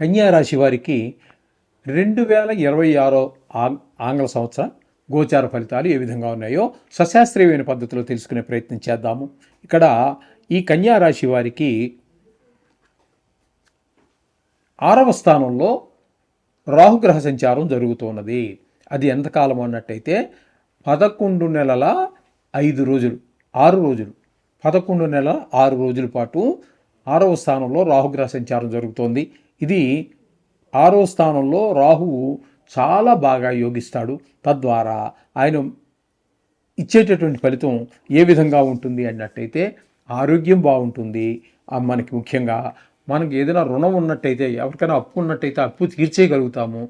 కన్యారాశి వారికి రెండు వేల ఇరవై ఆరో ఆంగ్ల సంవత్సర గోచార ఫలితాలు ఏ విధంగా ఉన్నాయో సశాస్త్రీయమైన పద్ధతిలో తెలుసుకునే ప్రయత్నం చేద్దాము. ఇక్కడ ఈ కన్యారాశి వారికి ఆరవ స్థానంలో రాహుగ్రహ సంచారం జరుగుతున్నది అది ఎంతకాలం అన్నట్టయితే పదకొండు నెలల ఐదు రోజులు ఆరు రోజులు పదకొండు నెలల ఆరు రోజుల పాటు ఆరవ స్థానంలో రాహుగ్రహ సంచారం జరుగుతోంది. ఇది ఆరో స్థానంలో రాహువు చాలా బాగా యోగిస్తాడు. తద్వారా ఆయన ఇచ్చేటటువంటి ఫలితం ఏ విధంగా ఉంటుంది అన్నట్టయితే ఆరోగ్యం బాగుంటుంది. మనకి ముఖ్యంగా మనకి ఏదైనా రుణం ఉన్నట్టయితే ఎవరికైనా అప్పు ఉన్నట్టయితే అప్పు తీర్చేయగలుగుతాము.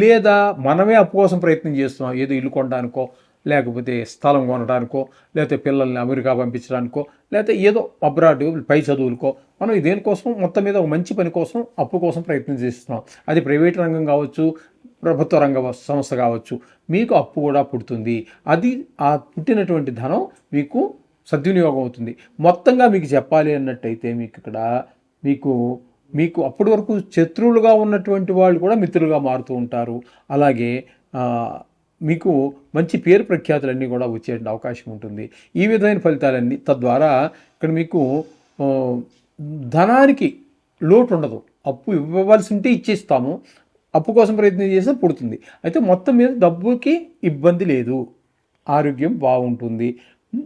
లేదా మనమే అప్పు కోసం ప్రయత్నం చేస్తున్నాం. ఏదో ఇల్లు కొనడానికో లేకపోతే స్థలం కొనడానికో లేకపోతే పిల్లల్ని అమెరికా పంపించడానికో లేకపోతే ఏదో అబ్రాడ్ పై చదువులకో మనం దేనికోసం మొత్తం మీద ఒక మంచి పని కోసం అప్పు కోసం ప్రయత్నం చేస్తున్నాం. అది ప్రైవేట్ రంగం కావచ్చు ప్రభుత్వ రంగ సంస్థ కావచ్చు మీకు అప్పు కూడా పుడుతుంది. అది ఆ పుట్టినటువంటి ధనం మీకు సద్వినియోగం అవుతుంది. మొత్తంగా మీకు చెప్పాలి అన్నట్టయితే మీకు ఇక్కడ మీకు మీకు అప్పటి వరకు శత్రువులుగా ఉన్నటువంటి వాళ్ళు కూడా మిత్రులుగా మారుతూ ఉంటారు. అలాగే మీకు మంచి పేరు ప్రఖ్యాతులన్నీ కూడా వచ్చే అవకాశం ఉంటుంది. ఈ విధమైన ఫలితాలన్నీ తద్వారా ఇక్కడ మీకు ధనానికి లోటు ఉండదు అప్పు ఇవ్వవలసి ఉంటే ఇచ్చేస్తాము. అప్పు కోసం ప్రయత్నం చేస్తే పుడుతుంది. అయితే మొత్తం మీద డబ్బుకి ఇబ్బంది లేదు. ఆరోగ్యం బాగుంటుంది.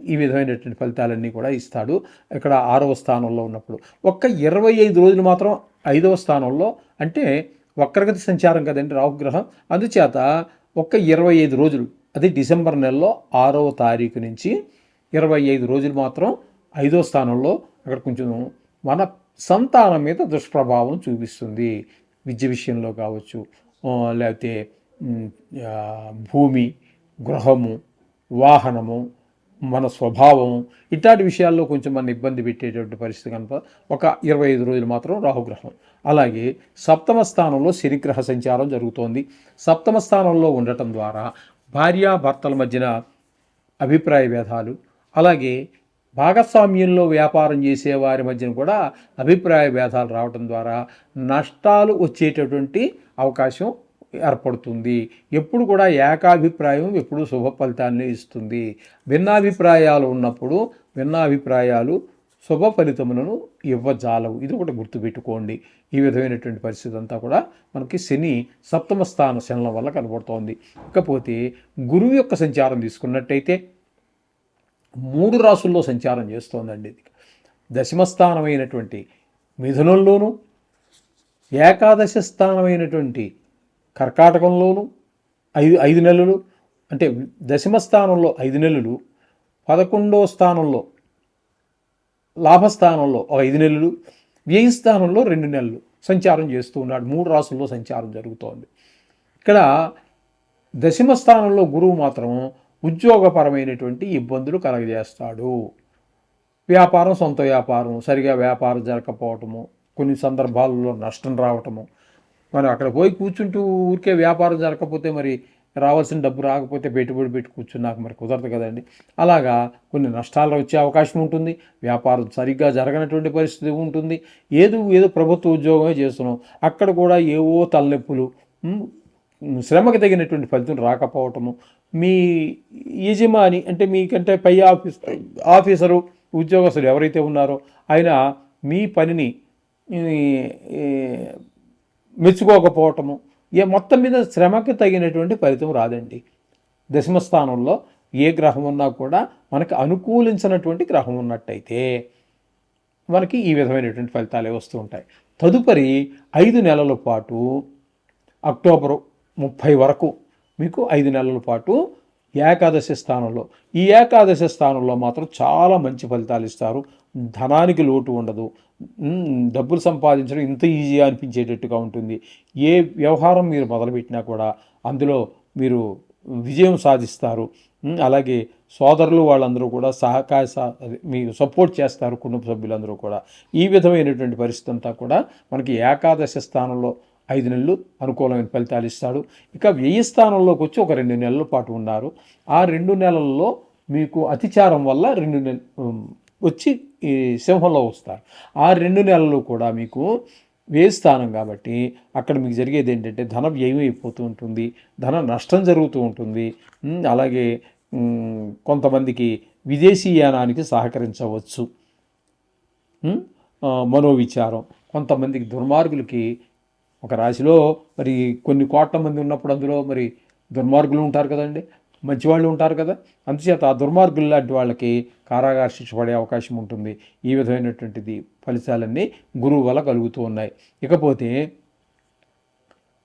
ఈ విధమైనటువంటి ఫలితాలన్నీ కూడా ఇస్తాడు ఇక్కడ ఆరవ స్థానంలో ఉన్నప్పుడు. ఒక్క ఇరవై ఐదు రోజులు మాత్రం ఐదవ స్థానంలో అంటే వక్రగతి సంచారం కదండి రాహుగ్రహం. అందుచేత ఒక్క ఇరవై ఐదు రోజులు అది డిసెంబర్ నెలలో ఆరవ తారీఖు నుంచి ఇరవై ఐదు రోజులు మాత్రం ఐదో స్థానంలో అక్కడ కొంచెం మన సంతానం మీద దుష్ప్రభావం చూపిస్తుంది. విద్య విషయంలో కావచ్చు లేకపోతే భూమి గృహము వాహనము మన స్వభావం ఇట్లాంటి విషయాల్లో కొంచెం మన ఇబ్బంది పెట్టేటువంటి పరిస్థితి కనుక ఒక ఇరవై ఐదు రోజులు మాత్రం రాహుగ్రహం. అలాగే సప్తమ స్థానంలో శనిగ్రహ సంచారం జరుగుతోంది. సప్తమ స్థానంలో ఉండటం ద్వారా భార్యాభర్తల మధ్యన అభిప్రాయ భేదాలు అలాగే భాగస్వామ్యంలో వ్యాపారం చేసే వారి మధ్యన కూడా అభిప్రాయ భేదాలు రావడం ద్వారా నష్టాలు వచ్చేటటువంటి అవకాశం ఏర్పడుతుంది. ఎప్పుడు కూడా ఏకాభిప్రాయం ఎప్పుడు శుభ ఫలితాన్ని ఇస్తుంది. భిన్నాభిప్రాయాలు ఉన్నప్పుడు భిన్నాభిప్రాయాలు శుభ ఫలితములను ఇవ్వజాలవు. ఇది ఒకటి గుర్తుపెట్టుకోండి. ఈ విధమైనటువంటి పరిస్థితి అంతా కూడా మనకి శని సప్తమ స్థాన శనల వల్ల కనబడుతోంది. ఇకపోతే గురువు యొక్క సంచారం తీసుకున్నట్టయితే మూడు రాసుల్లో సంచారం చేస్తోందండి దశమస్థానమైనటువంటి మిథునంలోను ఏకాదశ స్థానమైనటువంటి కర్కాటకంలోను ఐదు ఐదు నెలలు అంటే దశమ స్థానంలో ఐదు నెలలు పదకొండో స్థానంలో లాభస్థానంలో ఒక ఐదు నెలలు వ్యయ స్థానంలో రెండు నెలలు సంచారం చేస్తూ ఉన్నాడు. మూడు రాసుల్లో సంచారం జరుగుతోంది. ఇక్కడ దశమ స్థానంలో గురువు మాత్రం ఉద్యోగపరమైనటువంటి ఇబ్బందులు కలగజేస్తాడు. వ్యాపారం సొంత వ్యాపారం సరిగా వ్యాపారం జరగకపోవటము కొన్ని సందర్భాలలో నష్టం రావటము. మరి అక్కడ పోయి కూర్చుంటూ ఊరికే వ్యాపారం జరగకపోతే మరి రావాల్సిన డబ్బు రాకపోతే పెట్టుబడి పెట్టి కూర్చున్నాక మరి కుదరదు కదండి. అలాగా కొన్ని నష్టాలు వచ్చే అవకాశం ఉంటుంది వ్యాపారం సరిగ్గా జరగనటువంటి పరిస్థితి ఉంటుంది. ఏదో ఏదో ప్రభుత్వ ఉద్యోగమే చేస్తున్నాం. అక్కడ కూడా ఏవో తలనొప్పులు శ్రమకు తగినటువంటి ఫలితం రాకపోవటము మీ యజమాని అంటే మీకంటే పై ఆఫీస్ ఆఫీసరు ఉద్యోగస్తులు ఎవరైతే ఉన్నారో ఆయన మీ పనిని మెచ్చుకోకపోవటము ఏ మొత్తం మీద శ్రమకి తగినటువంటి ఫలితం రాదండి. దశమస్థానంలో ఏ గ్రహం ఉన్నా కూడా మనకి అనుకూలించినటువంటి గ్రహం ఉన్నట్టయితే మనకి ఈ విధమైనటువంటి ఫలితాలే వస్తూ ఉంటాయి. తదుపరి ఐదు నెలల పాటు అక్టోబరు ముప్పై వరకు మీకు ఐదు నెలల పాటు ఏకాదశి స్థానంలో. ఈ ఏకాదశి స్థానంలో మాత్రం చాలా మంచి ఫలితాలు ఇస్తారు. ధనానికి లోటు ఉండదు. డబ్బులు సంపాదించడం ఇంత ఈజీ అనిపించేటట్టుగా ఉంటుంది. ఏ వ్యవహారం మీరు మొదలుపెట్టినా కూడా అందులో మీరు విజయం సాధిస్తారు. అలాగే సోదరులు వాళ్ళందరూ కూడా సహకార మీకు సపోర్ట్ చేస్తారు కుటుంబ సభ్యులందరూ కూడా. ఈ విధమైనటువంటి పరిస్థితి అంతా కూడా మనకి ఏకాదశి స్థానంలో ఐదు నెలలు అనుకూలమైన ఫలితాలు ఇస్తాడు. ఇక వెయ్యి స్థానంలోకి వచ్చి ఒక రెండు నెలల పాటు ఉన్నారు. ఆ రెండు నెలల్లో మీకు అతిచారం వల్ల రెండు నెల వచ్చి ఈ సింహంలో వస్తారు. ఆ రెండు నెలలు కూడా మీకు వ్యయ స్థానం కాబట్టి అక్కడ మీకు జరిగేది ఏంటంటే ధన వ్యయం అయిపోతూ ఉంటుంది. ధన నష్టం జరుగుతూ ఉంటుంది. అలాగే కొంతమందికి విదేశీయానానికి సహకరించవచ్చు. మనోవిచారం. కొంతమందికి దుర్మార్గులకి ఒక రాశిలో మరి కొన్ని కోట్ల మంది ఉన్నప్పుడు అందులో మరి దుర్మార్గులు ఉంటారు కదండి. మంచివాళ్ళు ఉంటారు కదా. అందుచేత ఆ దుర్మార్గులు లాంటి వాళ్ళకి కారాగార శిక్ష పడే అవకాశం ఉంటుంది. ఈ విధమైనటువంటిది ఫలితాలన్నీ గురువు వల్ల కలుగుతూ ఉన్నాయి. ఇకపోతే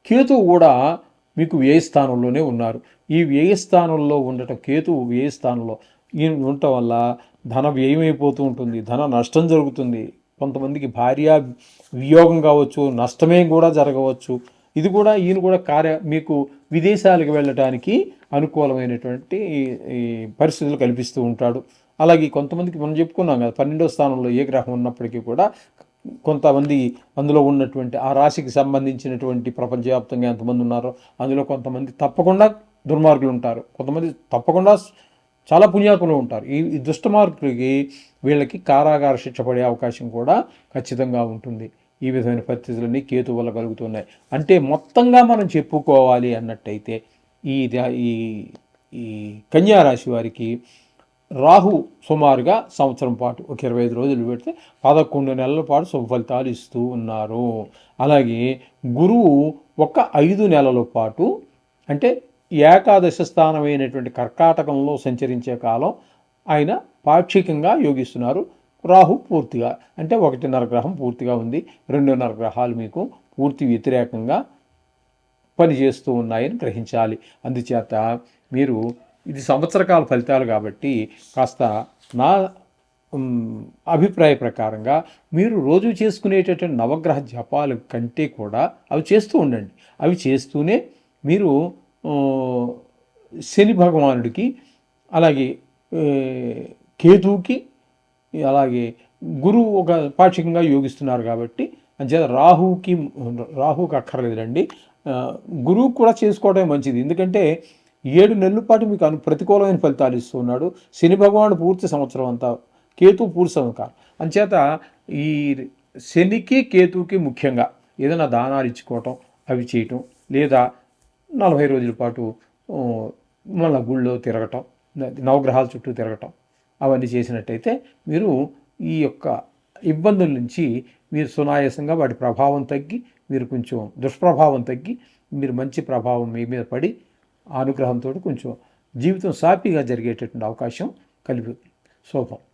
కేతువు కూడా మీకు వ్యయ స్థానంలోనే ఉన్నారు. ఈ వ్యయ స్థానంలో ఉండటం కేతువు వ్యయస్థానంలో స్థానంలో ఉండటం వల్ల ధన వ్యయం అయిపోతూ ఉంటుంది. ధన నష్టం జరుగుతుంది. కొంతమందికి భార్య వియోగం కావచ్చు నష్టమే కూడా జరగవచ్చు. ఇది కూడా ఈయన కూడా కార్య మీకు విదేశాలకు వెళ్ళటానికి అనుకూలమైనటువంటి ఈ- పరిస్థితులు కల్పిస్తూ ఉంటాడు. అలాగే కొంతమందికి మనం చెప్పుకున్నాం కదా పన్నెండో స్థానంలో ఏ గ్రహం ఉన్నప్పటికీ కూడా కొంతమంది అందులో ఉన్నటువంటి ఆ రాశికి సంబంధించినటువంటి ప్రపంచవ్యాప్తంగా ఎంతమంది ఉన్నారో అందులో కొంతమంది తప్పకుండా దుర్మార్గులు ఉంటారు. కొంతమంది తప్పకుండా చాలా పుణ్యాత్ములు ఉంటారు. ఈ దుష్టమార్గులకి వీళ్ళకి కారాగార శిక్ష పడే అవకాశం కూడా ఖచ్చితంగా ఉంటుంది. ఈ విధమైన పరిస్థితులన్నీ కేతు వల్ల కలుగుతున్నాయి. అంటే మొత్తంగా మనం చెప్పుకోవాలి అన్నట్టయితే ఈ ద- ఈ ఈ కన్యారాశి వారికి రాహు సుమారుగా సంవత్సరం పాటు ఒక ఇరవై ఐదు రోజులు పెడితే పదకొండు నెలల పాటు సుఫలితాలు ఇస్తూ ఉన్నారు. అలాగే గురువు ఒక ఐదు నెలల పాటు అంటే ఏకాదశ స్థానమైనటువంటి కర్కాటకంలో సంచరించే కాలం ఆయన పాక్షికంగా యోగిస్తున్నారు. రాహు పూర్తిగా అంటే ఒకటిన్నర గ్రహం పూర్తిగా ఉంది. రెండున్నర గ్రహాలు మీకు పూర్తి వ్యతిరేకంగా పనిచేస్తూ ఉన్నాయని గ్రహించాలి. అందుచేత మీరు ఇది సంవత్సరకాల ఫలితాలు కాబట్టి కాస్త నా అభిప్రాయ ప్రకారంగా మీరు రోజు చేసుకునేటటువంటి నవగ్రహ జపాల కంటే కూడా అవి చేస్తూ ఉండండి. అవి చేస్తూనే మీరు శని భగవానుడికి అలాగే కేతువుకి అలాగే గురువు ఒక పాక్షికంగా యోగిస్తున్నారు కాబట్టి అంచేత రాహుకి రాహుకి అక్కర్లేదండి గురువు కూడా చేసుకోవడమే మంచిది. ఎందుకంటే ఏడు నెలల పాటు మీకు అను ప్రతికూలమైన ఫలితాలు ఇస్తున్నాడు శని భగవానుడు పూర్తి సంవత్సరం అంతా కేతు పూర్తి సంవత్సరం. అంచేత ఈ శనికి కేతువుకి ముఖ్యంగా ఏదైనా దానాలు ఇచ్చుకోవటం అవి చేయటం లేదా నలభై రోజుల పాటు మళ్ళీ గుళ్ళో తిరగటం నవగ్రహాల చుట్టూ తిరగటం అవన్నీ చేసినట్టయితే మీరు ఈ యొక్క ఇబ్బందుల నుంచి మీరు సునాయాసంగా వాటి ప్రభావం తగ్గి మీరు కొంచెం దుష్ప్రభావం తగ్గి మీరు మంచి ప్రభావం మీ మీద పడి అనుగ్రహంతో కొంచెం జీవితం సాఫీగా జరిగేటటువంటి అవకాశం కలిగి శోభం.